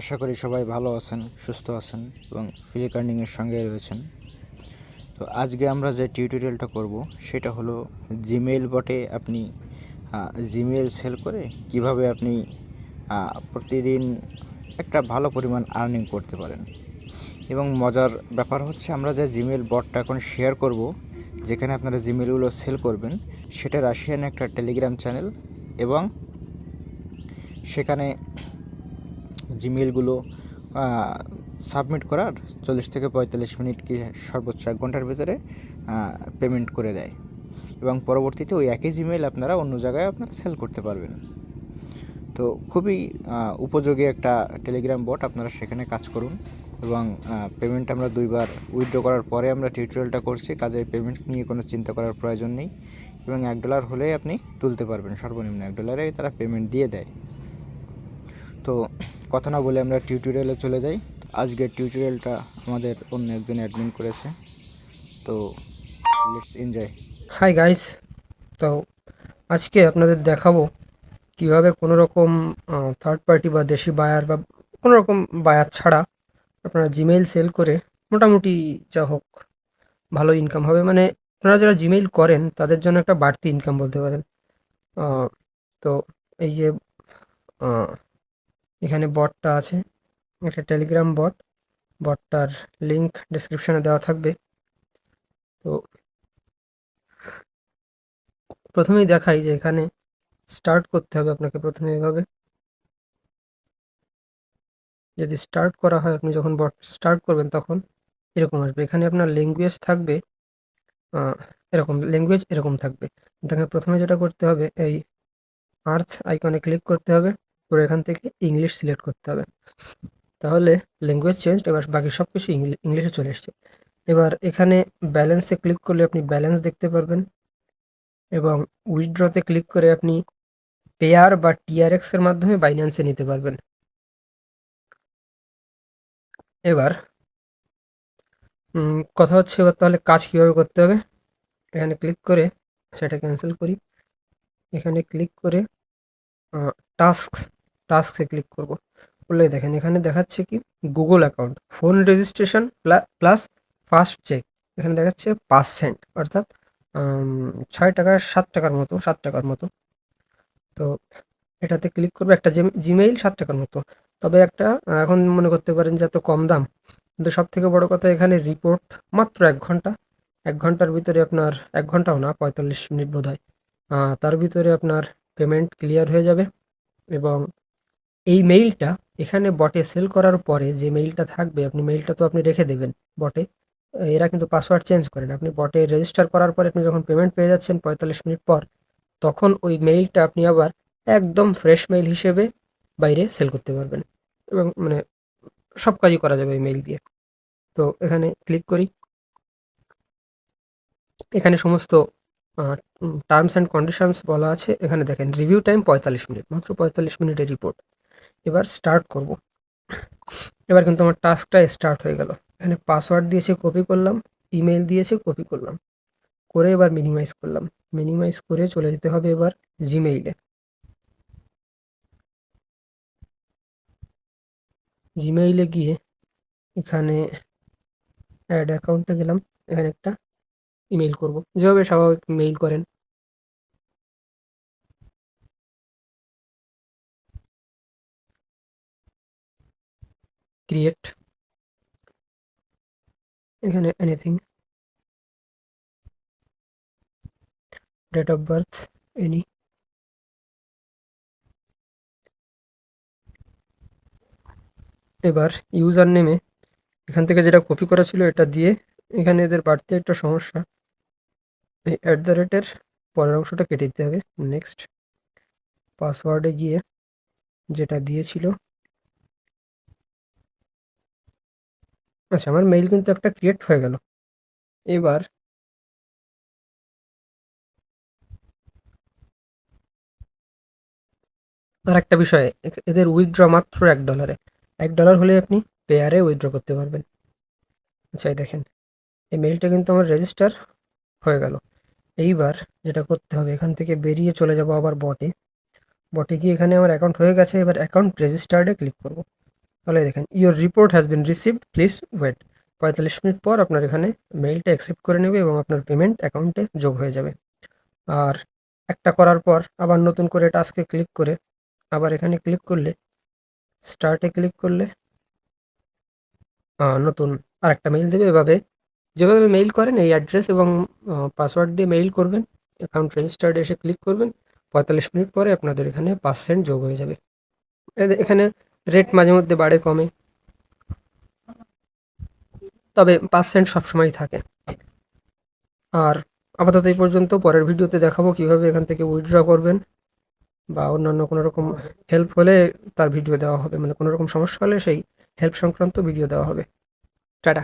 আশা করি সবাই ভালো আছেন, সুস্থ আছেন এবং ফ্লিক আর্নিংয়ের সঙ্গে রয়েছেন। তো আজকে আমরা যে টিউটোরিয়ালটা করব, সেটা হলো জিমেইল বটে আপনি জিমেইল সেল করে কীভাবে আপনি প্রতিদিন একটা ভালো পরিমাণ আর্নিং করতে পারেন। এবং মজার ব্যাপার হচ্ছে আমরা যে জিমেইল বটটা এখন শেয়ার করব, যেখানে আপনারা জিমেলগুলো সেল করবেন, সেটা রাশিয়ান একটা টেলিগ্রাম চ্যানেল এবং সেখানে জিমেলগুলো সাবমিট করার চল্লিশ থেকে পঁয়তাল্লিশ মিনিট কি সর্বোচ্চ এক ঘণ্টার ভিতরে পেমেন্ট করে দেয়। এবং পরবর্তীতে ওই একই জিমেল আপনারা অন্য জায়গায় আপনারা সেল করতে পারবেন। তো খুবই উপযোগী একটা টেলিগ্রাম বট আপনারা সেখানে কাজ করুন। এবং পেমেন্ট আমরা দুইবার উইথড্র করার পরে আমরা টিউটোরিয়ালটা করছি। কাজে পেমেন্ট নিয়ে কোনো চিন্তা করার প্রয়োজন নেই। এবং এক ডলার হলেই আপনি তুলতে পারবেন। সর্বনিম্ন এক ডলারে তারা পেমেন্ট দিয়ে দেয়। তো কথা না বলে আমরা টিউটোরিয়ালে চলে যাই। আজকের টিউটোরিয়ালটা আমাদের অন্য একজন অ্যাডমিন করেছে। তো লেটস এনজয় হাই গাইস তো আজকে আপনাদের দেখাবো কীভাবে কোনো রকম থার্ড পার্টি বা দেশি বায়ার বা কোনো রকম বায়ার ছাড়া আপনারা জিমেইল সেল করে মোটামুটি যা হোক ভালো ইনকাম হবে। মানে আপনারা যারা জিমেইল করেন, তাদের জন্য একটা বাড়তি ইনকাম বলতে পারেন। তো এই যে এখানে বটটা আছে। একটা টেলিগ্রাম বট। বটটার লিংক ডিসক্রিপশনে দেওয়া থাকবে। তো প্রথমেই দেখাই যে এখানে স্টার্ট করতে হবে আপনাকে প্রথমে এভাবে যদি স্টার্ট করা হয়, আপনি যখন বট স্টার্ট করবেন তখন এরকম আসবে। এখানে আপনার ল্যাঙ্গুয়েজ থাকবে এরকম, ল্যাঙ্গুয়েজ এরকম থাকবে। এটাকে প্রথমে যেটা করতে হবে, এই আর্থ আইকনে ক্লিক করতে হবে। করে এখান থেকে ইংলিশ সিলেক্ট করতে হবে। তাহলে ল্যাঙ্গুয়েজ চেঞ্জ এবার বাকি সব কিছু ইংলিশে চলে এসছে। এবার এখানে ব্যালেন্সে ক্লিক করলে আপনি ব্যালেন্স দেখতে পারবেন এবং উইথড্রতে ক্লিক করে আপনি পেয়ার বা টিআরএক্স এর মাধ্যমে বাইন্যান্সে নিতে পারবেন। এবার কথা হচ্ছে এবার তাহলে কাজ কীভাবে করতে হবে? এখানে ক্লিক করে সেটা ক্যান্সেল করি। এখানে ক্লিক করে টাস্ক টাস্কে ক্লিক করব। করলে দেখেন, এখানে দেখাচ্ছে কি? Google account phone registration plus first check এখানে দেখাচ্ছে পার্সেন্ট অর্থাৎ ছয় টাকা, সাত টাকার মতো, সাত টাকার মতো। তো এটাতে ক্লিক করবে একটা জিমেইল সাত টাকার মতো। তবে একটা এখন মনে করতে পারেন যে এত কম দাম। কিন্তু সব থেকে বড় কথা এখানে রিপোর্ট মাত্র এক ঘণ্টা। এক ঘণ্টার ভিতরে আপনার, এক ঘন্টাও না, পঁয়তাল্লিশ মিনিট বোধ হয় তার ভিতরে আপনার পেমেন্ট ক্লিয়ার হয়ে যাবে এবং এই মেইলটা এখানে বটে সেল করার পরে যে মেইলটা থাকবে, আপনি মেইলটা তো আপনি রেখে দেবেন বটে এরা কিন্তু পাসওয়ার্ড চেঞ্জ করেন আপনি বটে রেজিস্টার করার পরে আপনি যখন পেমেন্ট পেয়ে যাচ্ছেন পঁয়তাল্লিশ মিনিট পর, তখন ওই মেইলটা আপনি আবার একদম ফ্রেশ মেইল হিসেবে বাইরে সেল করতে পারবেন এবং মানে সব কাজই করা যাবে ওই মেইল দিয়ে। তো এখানে ক্লিক করি। এখানে সমস্ত টার্মস অ্যান্ড কন্ডিশনস বলা আছে। এখানে দেখেন রিভিউ টাইম পঁয়তাল্লিশ মিনিট, মাত্র পঁয়তাল্লিশ মিনিটের রিপোর্ট এবার স্টার্ট করব। এবার কিন্তু আমার টাস্কটা স্টার্ট হয়ে গেল। এখানে পাসওয়ার্ড দিয়েছে কপি করলাম ইমেল দিয়েছে কপি করলাম। করে এবার মিনিমাইজ করলাম। মিনিমাইজ করে চলে যেতে হবে এবার জিমেইলে জিমেইলে গিয়ে এখানে অ্যাড অ্যাকাউন্টে গেলাম। এখানে একটা ইমেল করব। যেভাবে স্বাভাবিক মেইল করেন। ক্রিয়েট এখানে anything date of birth any এবার ইউজার নেমে এখান থেকে যেটা কপি করা ছিল এটা দিয়ে এখানে এদের বাড়তি একটা সমস্যা, এই অ্যাট দ্য রেটের পরের অংশটা কেটে দিতে হবে। নেক্সট পাসওয়ার্ডে গিয়ে যেটা দিয়েছিল আচ্ছা আমার মেইল কিন্তু একটা ক্রিয়েট হয়ে গেল। এবার আর একটা বিষয় এদের উইথড্র মাত্র এক ডলারে এক ডলার হলে আপনি পেয়ারে উইথড্র করতে পারবেন। আচ্ছা এই দেখেন, এই মেইলটা কিন্তু আমার রেজিস্টার হয়ে গেল। এইবার যেটা করতে হবে, এখান থেকে বেরিয়ে চলে যাব আবার বটে বটে গিয়ে এখানে আমার অ্যাকাউন্ট হয়ে গেছে, এবার অ্যাকাউন্ট রেজিস্টার্ডে ক্লিক করব। তাহলে দেখেন your report has been received please wait পঁয়তাল্লিশ মিনিট পর আপনার এখানে মেইলটা অ্যাকসেপ্ট করে নেবে এবং আপনার পেমেন্ট অ্যাকাউন্টে যোগ হয়ে যাবে। আর একটা করার পর আবার নতুন করে টাস্কে ক্লিক করে আবার এখানে ক্লিক করলে স্টার্টে ক্লিক করলে নতুন আরেকটা মেইল দেবে। এভাবে, যেভাবে মেইল করেন এই অ্যাড্রেস এবং পাসওয়ার্ড দিয়ে মেইল করবেন অ্যাকাউন্ট রেজিস্টার্ড এসে ক্লিক করবেন, পঁয়তাল্লিশ মিনিট পরে আপনাদের এখানে পার্সেন্ট যোগ হয়ে যাবে। এখানে রেট মাঝে মধ্যে বাড়ে কমে। তবে পার্সেন্ট সবসময় থাকে। আর আপাতত এই পর্যন্ত, পরের ভিডিওতে দেখাবো কীভাবে এখান থেকে উইথড্র করবেন বা অন্যান্য কোনো রকম হেল্প হলে তার ভিডিও দেওয়া হবে। মানে কোনো রকম সমস্যা হলে সেই হেল্প সংক্রান্ত ভিডিও দেওয়া হবে। টাটা।